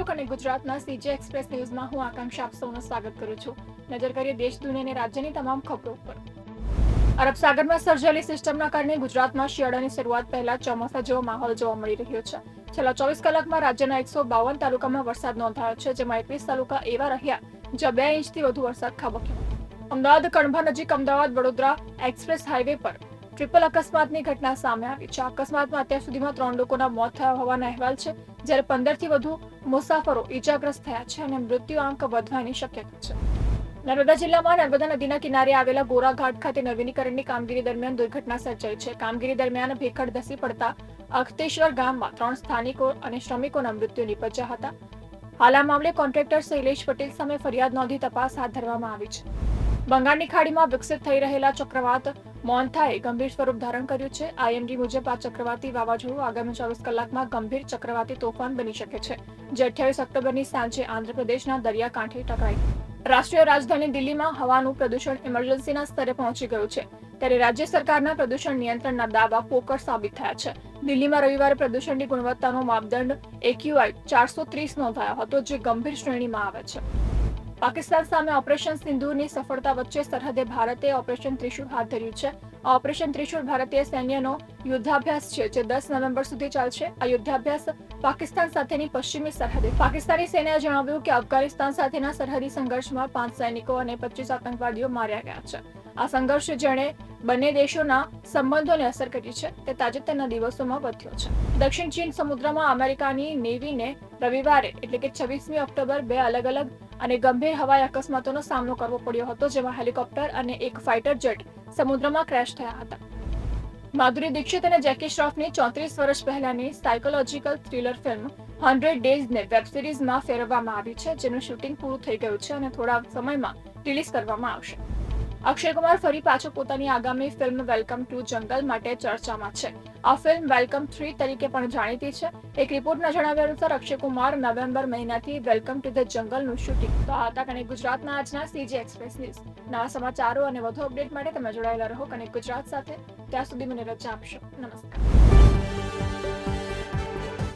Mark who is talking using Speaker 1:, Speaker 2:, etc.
Speaker 1: મિત્રો અને ગુજરાતના સીજે એક્સપ્રેસ ન્યૂઝમાં હું આકાંક્ષા આપ સૌનું સ્વાગત કરું છું. નજર કરીએ દેશ, દુનિયા રાજ્યની તમામ ખબરો પર અરબ સાગરમાં સર્જાયેલી સિસ્ટમના કારણે ગુજરાતમાં શિયાળાની શરૂઆત પહેલા ચોમાસા જેવો માહોલ જોવા મળી રહ્યો છે. છેલ્લા ચોવીસ કલાકમાં રાજ્યના એકસો બાવન તાલુકામાં વરસાદ નોંધાયો છે, જેમાં એકવીસ તાલુકા એવા રહ્યા જ્યાં બે ઇંચથી વધુ વરસાદ ખાબક્યો. અમદાવાદ કણભા નજીક અમદાવાદ, વડોદરા એક્સપ્રેસ હાઈવે પર ટ્રિપલ અકસ્માતની ઘટના સામે આવી છે. અકસ્માતમાં અત્યાર સુધીમાં ત્રણ લોકોના મોત થયા હોવાના અહેવાલ છે, જ્યારે પંદરથી વધુ મુસાફરો ઈજાગ્રસ્ત થયા છે અને મૃત્યુ આંક વધવાની શક્યતા છે. નર્મદા જિલ્લામાં નર્મદા નદીના કિનારે આવેલા ગોરાઘાટ ખાતે નવીનીકરણની કામગીરી દરમિયાન દુર્ઘટના સર્જાઈ છે. કામગીરી દરમિયાન ભેખડ ધસી પડતા અખતેશ્વર ગામમાં ત્રણ સ્થાનિકો અને શ્રમિકોના મૃત્યુ નીપજ્યા હતા. હાલ આ મામલે કોન્ટ્રાક્ટર શૈલેષ પટેલ સામે ફરિયાદ નોંધી તપાસ હાથ ધરવામાં આવી છે. બંગાળની ખાડીમાં વિકસિત થઈ રહેલા ચક્રવાત મોન્થાએ ગંભીર સ્વરૂપ ધારણ કર્યું છે. આઈએમડી મુજબ આ ચક્રવાતી વાવાઝોડું આગામી ચોવીસ કલાકમાં ગંભીર ચક્રવાતી તોફાન બની શકે છે. જે અઠ્યાવીસ ઓક્ટોબરની સાંજે આંધ્રપ્રદેશના દરિયાકાંઠે ટકરાઈ. રાષ્ટ્રીય રાજધાની દિલ્હીમાં હવાનું પ્રદૂષણ ઇમરજન્સીના સ્તરે પહોંચી ગયું છે. ત્યારે રાજ્ય સરકારના પ્રદૂષણ નિયંત્રણના દાવા પોકળ સાબિત થયા છે. દિલ્હીમાં રવિવારે પ્રદૂષણની ગુણવત્તાનો માપદંડ એક્યુઆઈ ચારસો ત્રીસ નોંધાયો હતો, જે ગંભીર શ્રેણીમાં આવે છે. પાકિસ્તાન સામે ઓપરેશન સિંધુની સફળતા વચ્ચે સરહદે ભારતે ઓપરેશન ત્રિશુળ હાથ ધર્યું છે. આ ઓપરેશન ત્રિશુળ ભારતીય સૈન્યનો યુદ્ધાભ્યાસ છે, જે દસ નવેમ્બર સુધી ચાલશે. આ યુદ્ધાભ્યાસ પાકિસ્તાન સાથેની પશ્ચિમી સરહદે. પાકિસ્તાની સેનાએ જણાવ્યું કે અફઘાનિસ્તાન સાથેના સરહદી સંઘર્ષમાં પાંચ સૈનિકો અને પચીસ આતંકવાદીઓ માર્યા ગયા છે. આ સંઘર્ષ જેણે બંને દેશોના સંબંધોને અસર કરી છે તે તાજેતરના દિવસોમાં વધ્યો છે. દક્ષિણ ચીન સમુદ્રમાં અમેરિકાની નેવીને રવિવારે એટલે કે છવ્વીસમી ઓક્ટોબર બે અલગ અલગ અને ગંભીર હવાઈ અકસ્માતોનો સામનો કરવો પડ્યો હતો, જેમાં હેલિકોપ્ટર અને એક ફાઇટર જેટ સમુદ્રમાં ક્રેશ થયા હતા. માધુરી દીક્ષિત અને જેકી શ્રોફની ચોત્રીસ વર્ષ પહેલાની સાયકોલોજીકલ થ્રિલર ફિલ્મ હંડ્રેડ ડેઝને વેબ સિરીઝમાં ફેરવવામાં આવી છે, જેનું શૂટિંગ પૂરું થઈ ગયું છે અને થોડા સમયમાં રિલીઝ કરવામાં આવશે. અક્ષય કુમાર ફરી પાછો પોતાની આગામી ફિલ્મ વેલકમ ટુ જંગલ માટે ચર્ચામાં છે. આ ફિલ્મ વેલકમ થ્રી તરીકે પણ જાણીતી છે. એક રિપોર્ટના જણાવ્યા અનુસાર અક્ષય કુમાર નવેમ્બર મહિનાથી વેલકમ ટુ ધ જંગલનું શૂટિંગ તો આ હતા કનેક્ટ ગુજરાતના આજના સીજી એક્સપ્રેસ ન્યૂઝ નવા સમાચારો અને વધુ અપડેટ માટે તમે જોડાયેલા રહો કનેક્ટ ગુજરાત સાથે ત્યાં સુધી મને રજા આપશો. નમસ્કાર.